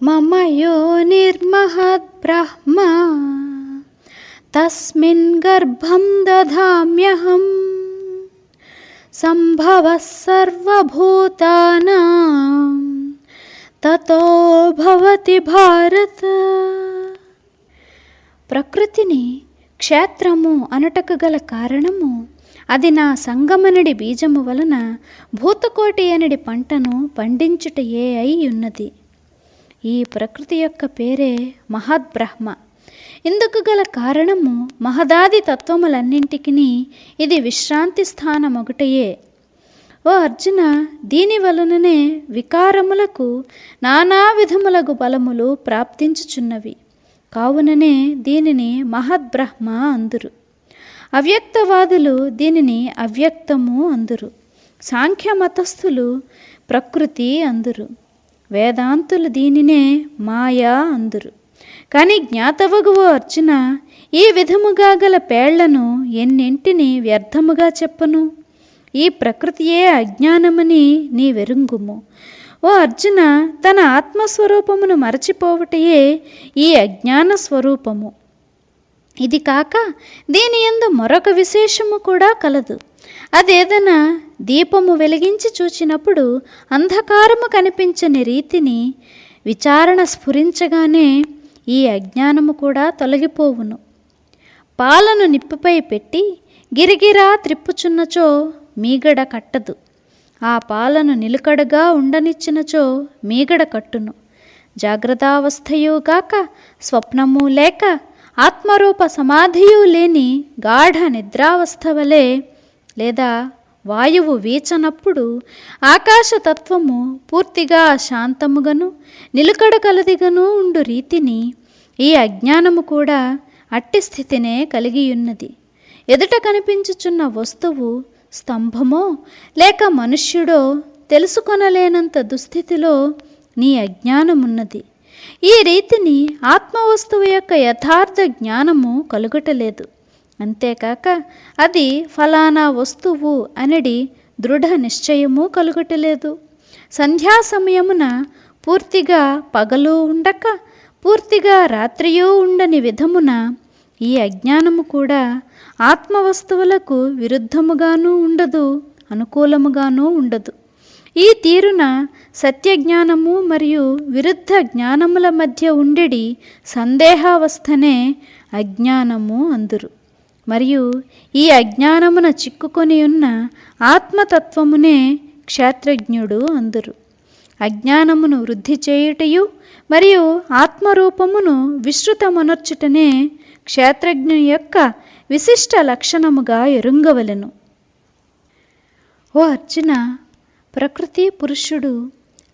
మమయో యో నిర్మహద్బ్రహ్మ తస్మిన్ గర్భం దధామ్యహం సంభవः సర్వభూతానాం తతో భవతి భారత ప్రకృతిని క్షేత్రము అనటకు గల కారణము అది నా సంగమనడి బీజము వలన భూతకోటి అనడి పంటను పండించుటయే అయి ఉన్నది. ఈ ప్రకృతి యొక్క పేరే మహద్బ్రహ్మ. ఇందుకు గల కారణము మహదాది తత్వములన్నింటికి ఇది విశ్రాంతి స్థానమొకటయే ఓ అర్జున దీని వలననే వికారములకు నానా విధములగు బలములు ప్రాప్తించుచున్నవి. కావుననే దీనిని మహద్బ్రహ్మ అందురు. అవ్యక్తవాదులు దీనిని అవ్యక్తము అందురు. సాంఖ్య మతస్థులు ప్రకృతి అందురు. వేదాంతులు దీనినే మాయా అందురు. కానీ జ్ఞాతవగువు అర్జున ఈ విధముగా గల పేళ్ళను ఎన్నింటిని వ్యర్థముగా చెప్పను? ఈ ప్రకృతియే అజ్ఞానమని నీ వెరుంగుము. ఓ అర్జున తన ఆత్మస్వరూపమును మరచిపోవటయే ఈ అజ్ఞాన స్వరూపము ఇది కాక దీని యందు మరొక విశేషము కూడా కలదు. అదేదైనా? దీపము వెలిగించి చూచినప్పుడు అంధకారము కనిపించని రీతిని విచారణ స్ఫురించగానే ఈ అజ్ఞానము కూడా తొలగిపోవును. పాలను నిప్పుపై పెట్టి గిరిగిరా త్రిప్పుచున్నచో మీగడ కట్టదు. ఆ పాలను నిలుకడగా ఉండనిచ్చినచో మీగడ కట్టును. జాగ్రత్తావస్థయు గాక స్వప్నము లేక ఆత్మరూప సమాధియు లేని గాఢ నిద్రావస్థ వలె లేదా వాయువు వీచనప్పుడు ఆకాశతత్వము పూర్తిగా శాంతముగను నిలుకడ కలదిగను ఉండు రీతిని ఈ అజ్ఞానము కూడా అట్టి స్థితినే కలిగియున్నది. ఎదుట కనిపించుచున్న వస్తువు స్తంభమో లేక మనుష్యుడో తెలుసుకొనలేనంత దుస్థితిలో నీ అజ్ఞానమున్నది. ఈ రీతిని ఆత్మవస్తువు యొక్క యథార్థ జ్ఞానము కలుగటలేదు. అంతేకాక అది ఫలానా వస్తువు అనడి దృఢ నిశ్చయము కలుగటలేదు. సంధ్యా సమయమున పూర్తిగా పగలు ఉండక పూర్తిగా రాత్రియూ ఉండని విధమున ఈ అజ్ఞానము కూడా ఆత్మవస్తువులకు విరుద్ధముగాను ఉండదు అనుకూలముగాను ఉండదు. ఈ తీరున సత్యజ్ఞానము మరియు విరుద్ధ జ్ఞానముల మధ్య ఉండెడి సందేహావస్థనే అజ్ఞానము అందురు. మరియు ఈ అజ్ఞానమున చిక్కుకొని ఉన్న ఆత్మతత్వమునే క్షేత్రజ్ఞుడు అందురు. అజ్ఞానమును వృద్ధి చేయుటయు మరియు ఆత్మరూపమును విస్తృతమనర్చుటనే క్షేత్రజ్ఞుని యొక్క విశిష్ట లక్షణముగా ఎరుంగవలెను. ఓ అర్జున ప్రకృతి పురుషుడు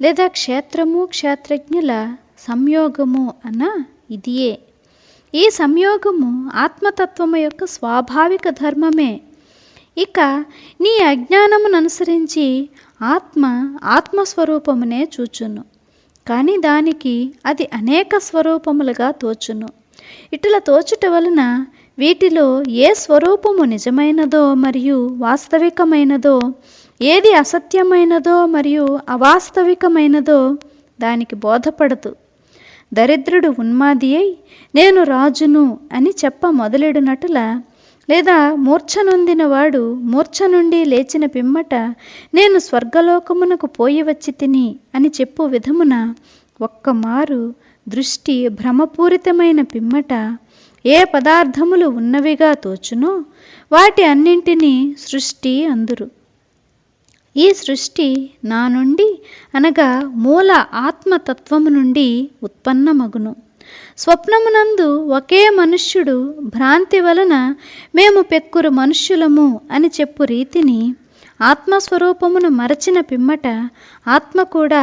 లేదా క్షేత్రము క్షేత్రజ్ఞుల సంయోగము అన్న ఇదియే. ఈ సంయోగము ఆత్మతత్వము యొక్క స్వాభావిక ధర్మమే. ఇక నీ అజ్ఞానమును అనుసరించి ఆత్మ ఆత్మస్వరూపమునే చూచును. కానీ దానికి అది అనేక స్వరూపములుగా తోచును. ఇటుల తోచుట వలన వీటిలో ఏ స్వరూపము నిజమైనదో మరియు వాస్తవికమైనదో ఏది అసత్యమైనదో మరియు అవాస్తవికమైనదో దానికి బోధపడదు. దరిద్రుడు ఉన్మాది అయి నేను రాజును అని చెప్ప మొదలెడునటుల. లేదా మూర్ఛనొందినవాడు మూర్ఛ నుండి లేచిన పిమ్మట నేను స్వర్గలోకమునకు పోయి వచ్చి తిని అని చెప్పు విధమున ఒక్కమారు దృష్టి భ్రమపూరితమైన పిమ్మట ఏ పదార్థములు ఉన్నవిగా తోచునో వాటి అన్నింటినీ సృష్టి అందురు. ఈ సృష్టి నా నుండి అనగా మూల ఆత్మతత్వము నుండి ఉత్పన్నమగును. స్వప్నమునందు ఒకే మనుష్యుడు భ్రాంతి వలన మేము పెక్కురు మనుష్యులము అని చెప్పు రీతిని ఆత్మస్వరూపమును మరచిన పిమ్మట ఆత్మ కూడా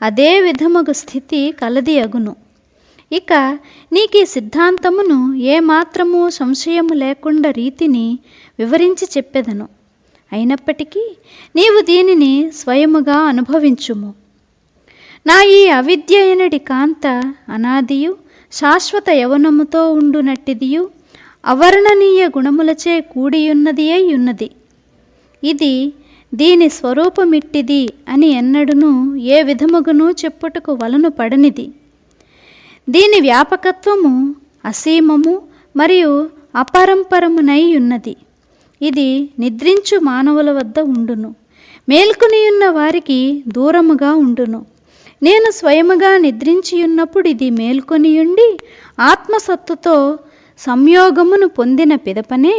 అదే విధముగు స్థితి కలది అగును. ఇక నీకీ సిద్ధాంతమును ఏమాత్రము సంశయము లేకుండా రీతిని వివరించి చెప్పెదను. అయినప్పటికీ నీవు దీనిని స్వయముగా అనుభవించుము. నా ఈ అవిద్యయనడి కాంత అనాదియు శాశ్వత యవనముతో ఉండునట్టిదియు అవర్ణనీయ గుణములచే కూడియున్నది ఉన్నది. ఇది దీని స్వరూపమిట్టిది అని ఎన్నడును ఏ విధముగునూ చెప్పుటకు వలను పడనిది. దీని వ్యాపకత్వము అసీమము మరియు అపరంపరమునై ఉన్నది. ఇది నిద్రించు మానవుల వద్ద ఉండును. మేల్కొనియున్న వారికి దూరముగా ఉండును. నేను స్వయముగా నిద్రించియున్నప్పుడు ఇది మేల్కొనియుండి ఆత్మసత్తుతో సంయోగమును పొందిన పిదపనే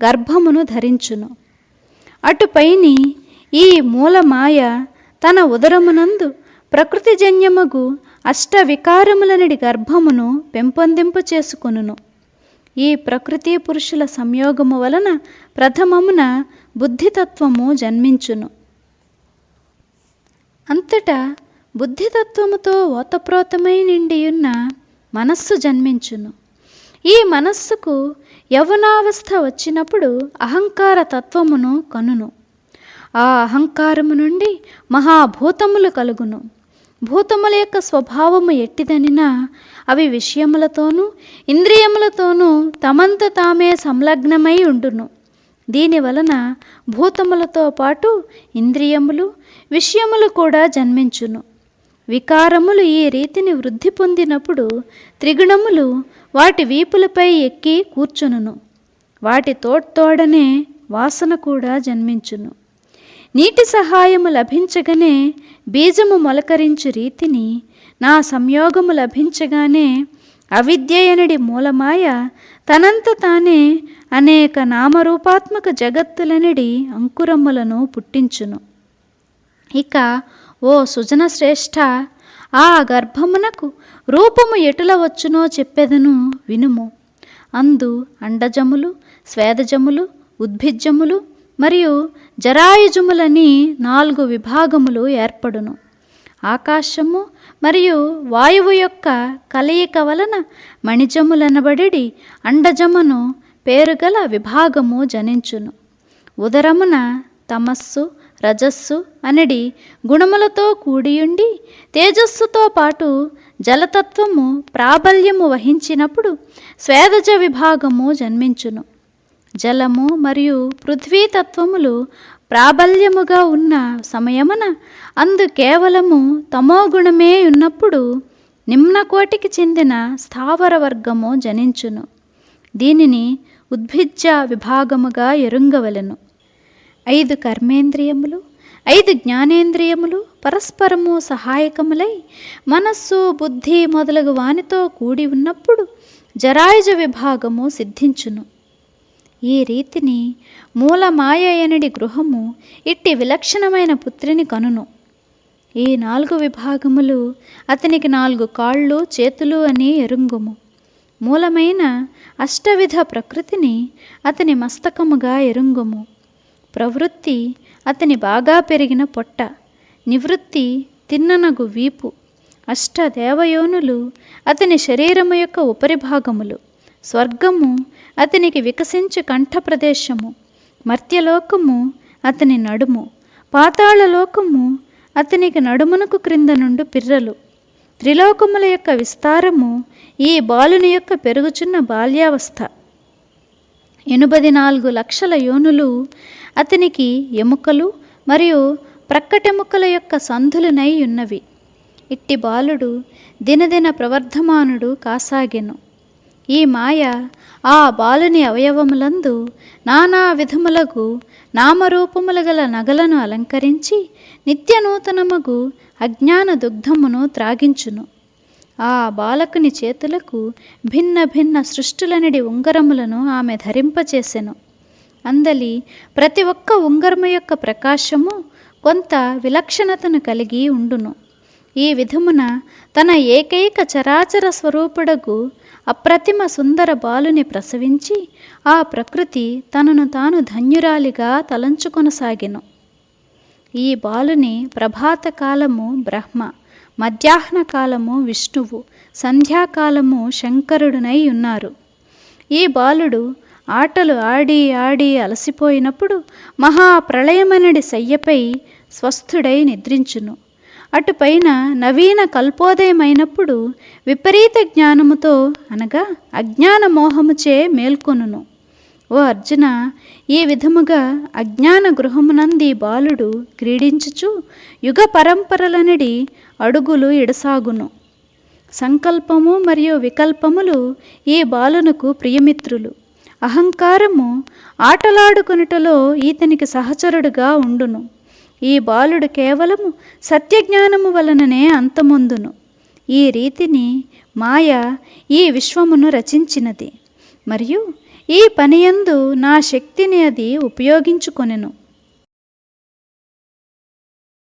గర్భమును ధరించును. అటుపైని ఈ మూలమాయ తన ఉదరమునందు ప్రకృతిజన్యమగు అష్ట వికారములనడి గర్భమును పెంపొందింపు చేసుకొనును ఈ ప్రకృతి పురుషుల సంయోగము వలన ప్రథమమున బుద్ధితత్వము జన్మించును. అంతటా బుద్ధితత్వముతో ఓతప్రోతమై నిండియున్న మనస్సు జన్మించును. ఈ మనస్సుకు యవనావస్థ వచ్చినప్పుడు అహంకార తత్వమును కనును. ఆ అహంకారము నుండి మహాభూతములు కలుగును. భూతముల యొక్క స్వభావము ఎట్టిదనినా అవి విషయములతోనూ ఇంద్రియములతోనూ తమంత తామే సంలగ్నమై ఉండును. దీని వలన భూతములతో పాటు ఇంద్రియములు విషయములు కూడా జన్మించును. వికారములు ఈ రీతిని వృద్ధి పొందినప్పుడు త్రిగుణములు వాటి వీపులపై ఎక్కి కూర్చునును. వాటి తోడ్తోడనే వాసన కూడా జన్మించును. నీటి సహాయము లభించగానే బీజము మొలకరించు రీతిని నా సంయోగము లభించగానే అవిద్యయనడి మూలమాయ తనంత తానే అనేక నామరూపాత్మక జగత్తులనడి అంకురములను పుట్టించును. ఇక ఓ సుజన శ్రేష్ఠ ఆ గర్భమునకు రూపము ఎటుల వచ్చునో చెప్పెదను వినుము. అందు అండజములు స్వేదజములు ఉద్భిజ్జములు మరియు జరాయుజములని నాలుగు విభాగములు ఏర్పడును. ఆకాశము మరియు వాయువు యొక్క కలయిక వలన మణిజములనబడి అండజమును పేరుగల విభాగము జనించును. ఉదరమున తమస్సు రజస్సు అనడి గుణములతో కూడియుండి తేజస్సుతో పాటు జలతత్వము ప్రాబల్యము వహించినప్పుడు స్వేదజ విభాగము జన్మించును. జలము మరియు పృథ్వీతత్వములు ప్రాబల్యముగా ఉన్న సమయమున అందు కేవలము తమోగుణమే ఉన్నప్పుడు నిమ్నకోటికి చెందిన స్థావర వర్గము జనించును. దీనిని ఉద్భిజ్జ విభాగముగా ఎరుంగవలెను. ఐదు కర్మేంద్రియములు ఐదు జ్ఞానేంద్రియములు పరస్పరము సహాయకములై మనస్సు బుద్ధి మొదలగు వానితో కూడి ఉన్నప్పుడు జరాయుజ విభాగము సిద్ధించును. ఈ రీతిని మూలమాయనుడి గృహము ఇట్టి విలక్షణమైన పుత్రిని కనును. ఈ నాలుగు విభాగములు అతనికి నాలుగు కాళ్ళు చేతులు అని ఎరుంగుము. మూలమైన అష్టవిధ ప్రకృతిని అతని మస్తకముగా ఎరుంగుము. ప్రవృత్తి అతని బాగా పెరిగిన పొట్ట. నివృత్తి తిన్ననగు వీపు. అష్టదేవయోనులు అతని శరీరము యొక్క ఉపరిభాగములు. స్వర్గము అతనికి వికసించు కంఠ ప్రదేశము మర్త్యలోకము అతని నడుము. పాతాళలోకము అతనికి నడుమునకు క్రింద నుండి పిర్రలు. త్రిలోకముల యొక్క విస్తారము ఈ బాలుని యొక్క పెరుగుచున్న బాల్యావస్థ. ఎనభై నాలుగు లక్షల యోనులు అతనికి ఎముకలు మరియు ప్రక్కటెముకల యొక్క సంధులునై ఉన్నవి. ఇట్టి బాలుడు దినదిన ప్రవర్ధమానుడు కాసాగెను. ఈ మాయ ఆ బాలుని అవయవములందు నానా విధములకు నామరూపములు గల నగలను అలంకరించి నిత్యనూతనమగు అజ్ఞాన దుగ్ధమును త్రాగించును. ఆ బాలకుని చేతులకు భిన్న భిన్న సృష్టిలనిడి ఉంగరములను ఆమె ధరింపచేసెను. అందలి ప్రతి ఒక్క ఉంగరము యొక్క ప్రకాశము కొంత విలక్షణతను కలిగి ఉండును. ఈ విధమున తన ఏకైక చరాచర స్వరూపుడకు అప్రతిమ సుందర బాలుని ప్రసవించి ఆ ప్రకృతి తనను తాను ధన్యురాలిగా తలంచుకొనసాగెను. ఈ బాలుని ప్రభాతకాలము బ్రహ్మ మధ్యాహ్న కాలము విష్ణువు సంధ్యాకాలము శంకరుడునై ఉన్నారు. ఈ బాలుడు ఆటలు ఆడి ఆడి అలసిపోయినప్పుడు మహాప్రళయమనడి శయ్యపై స్వస్థుడై నిద్రించును. అటుపైన నవీన కల్పోదయమైనప్పుడు విపరీత జ్ఞానముతో అనగా అజ్ఞాన మోహముచే మేల్కొనును. ఓ అర్జున ఈ విధముగా అజ్ఞాన గృహమునంది బాలుడు క్రీడించుచు యుగ పరంపరలనడి అడుగులు ఇడసాగును. సంకల్పము మరియు వికల్పములు ఈ బాలునకు ప్రియమిత్రులు. అహంకారము ఆటలాడుకునుటలో ఈతనికి సహచరుడుగా ఉండును. ఈ బాలుడు కేవలము సత్యజ్ఞానము వలననే అంతమొందును. ఈ రీతిని మాయ ఈ విశ్వమును రచించినది. మరియు ఈ పనియందు నా శక్తిని అది ఉపయోగించుకొనెను.